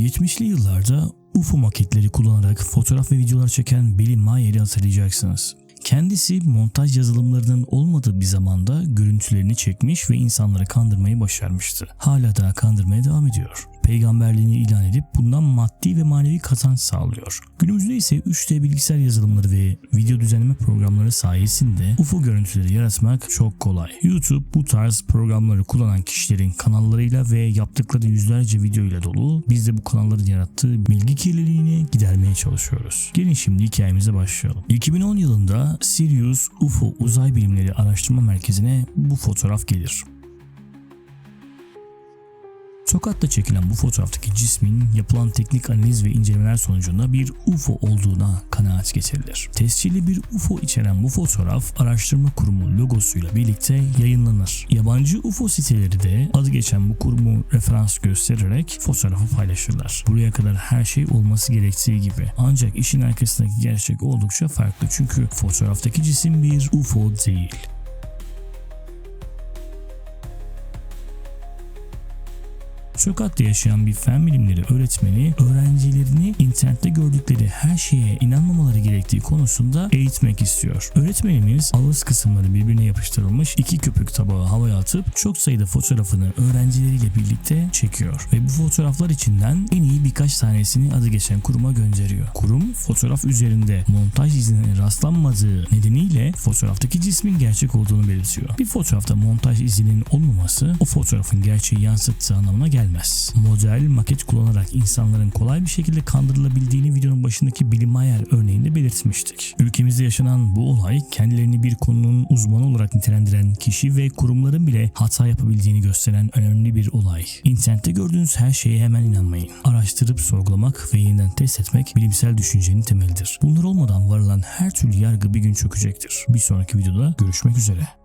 70'li yıllarda UFO maketleri kullanarak fotoğraf ve videolar çeken Billy Mayer'i hatırlayacaksınız. Kendisi montaj yazılımlarının olmadığı bir zamanda görüntülerini çekmiş ve insanları kandırmayı başarmıştı. Hala daha kandırmaya devam ediyor. Peygamberliğini ilan edip bundan maddi ve manevi kazanç sağlıyor. Günümüzde ise 3D bilgisayar yazılımları ve video düzenleme programları sayesinde UFO görüntüleri yaratmak çok kolay. YouTube bu tarz programları kullanan kişilerin kanallarıyla ve yaptıkları yüzlerce video ile dolu. Biz de bu kanalların yarattığı bilgi kirliliğini gidermeye çalışıyoruz. Gelin şimdi hikayemize başlayalım. 2010 yılında Sirius UFO Uzay Bilimleri Araştırma Merkezi'ne bu fotoğraf gelir. Tokat'ta çekilen bu fotoğraftaki cismin yapılan teknik analiz ve incelemeler sonucunda bir UFO olduğuna kanaat getirilir. Tescilli bir UFO içeren bu fotoğraf araştırma kurumu logosuyla birlikte yayınlanır. Yabancı UFO siteleri de adı geçen bu kurumu referans göstererek fotoğrafı paylaşırlar. Buraya kadar her şey olması gerektiği gibi. Ancak işin arkasındaki gerçek oldukça farklı çünkü fotoğraftaki cisim bir UFO değil. Sokakta yaşayan bir fen bilimleri öğretmeni öğrencilerini internette gördükleri her şeye inanmamaları gerektiği konusunda eğitmek istiyor. Öğretmenimiz ağız kısımları birbirine yapıştırılmış iki köpük tabağı havaya atıp çok sayıda fotoğrafını öğrencileriyle birlikte çekiyor ve bu fotoğraflar içinden en iyi birkaç tanesini adı geçen kuruma gönderiyor. Kurum fotoğraf üzerinde montaj izine rastlanmadığı nedeniyle fotoğraftaki cismin gerçek olduğunu belirtiyor. Bir fotoğrafta montaj izinin olmaması o fotoğrafın gerçeği yansıttığı anlamına gelmez. Model maket kullanarak insanların kolay bir şekilde kandırılabildiğini videonun başındaki Billy Mayer örneğinde belirtmiştik. Ülkemizde yaşanan bu olay kendilerini bir konunun uzmanı olarak nitelendiren kişi ve kurumların bile hata yapabildiğini gösteren önemli bir olay. İnternette gördüğünüz her şeye hemen inanmayın. Araştırıp sorgulamak ve yeniden test etmek bilimsel düşüncenin temelidir. Bunlar olmadan varılan her türlü yargı bir gün çökecektir. Bir sonraki videoda görüşmek üzere.